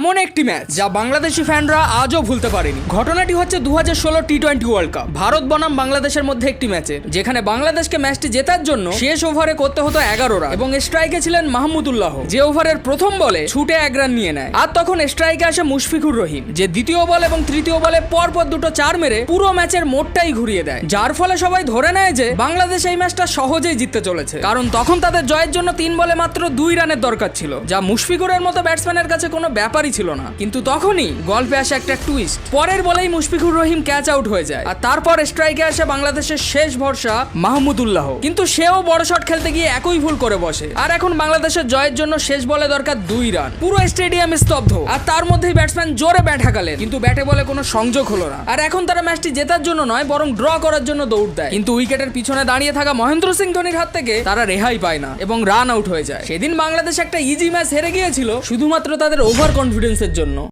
এমন একটি ম্যাচ যা বাংলাদেশি ফ্যানরা আজও ভুলতে পারেনি। ঘটনাটি হচ্ছে দু হাজার ষোলো T twenty world cup Bharat বনাম বাংলাদেশের মধ্যে একটি ম্যাচের, যেখানে বাংলাদেশকে ম্যাচটি জেতার জন্য শেষ ওভারে করতে হতো এগারো রান এবং স্ট্রাইকে ছিলেন মাহমুদুল্লাহ। যে ওভারের প্রথম বলে ছুটে এক রান নিয়ে নেয়। আর তখন স্ট্রাইকে আসে মুশফিকুর রহিম, যে দ্বিতীয় বল এবং তৃতীয় বলে পরপর দুটো চার মেরে পুরো ম্যাচের মোটটাই ঘুরিয়ে দেয়। যার ফলে সবাই ধরে নেয় যে বাংলাদেশ এই ম্যাচটা সহজেই জিততে চলেছে। কারণ তখন তাদের জয়ের জন্য তিন বলে মাত্র দুই রানের দরকার ছিল, যা মুশফিকুরের মতো ব্যাটসম্যানের কাছে কোনো ব্যাপারই ছিল না। কিন্তু তখনই গল্পে আসে একটা টুইস্ট পরের বলেই মুশফিকুর রহিম ক্যাচ আউট হয়ে যায়। আর তারপর স্ট্রাইকে আসে বাংলাদেশের শেষ ভরসা মাহমুদুল্লাহ কিন্তু সেও বড় শট খেলতে গিয়ে একই ভুল করে বসে। আর এখন বাংলাদেশের জয়ের জন্য শেষ বলে দরকার দুই রান পুরো স্টেডিয়াম স্তব্ধ। আর তার মধ্যেই ব্যাটসম্যান জোরে ব্যাট হাঁকালেন। কিন্তু ব্যাটে বলে কোনো সংযোগ হলো না। আর এখন তারা ম্যাচটি জেতার জন্য নয়, বরং ড্র করার জন্য দৌড় দেয়। কিন্তু উইকেটের পিছনে দাঁড়িয়ে থাকা মহেন্দ্র সিং ধোনির হাত থেকে তারা রেহাই পায় না। এবং রান আউট হয়ে যায়। সেদিন বাংলাদেশ একটা ইজি ম্যাচ হেরে গিয়েছিল। শুধুমাত্র তাদের ওভার কনফিডেন্সের জন্য।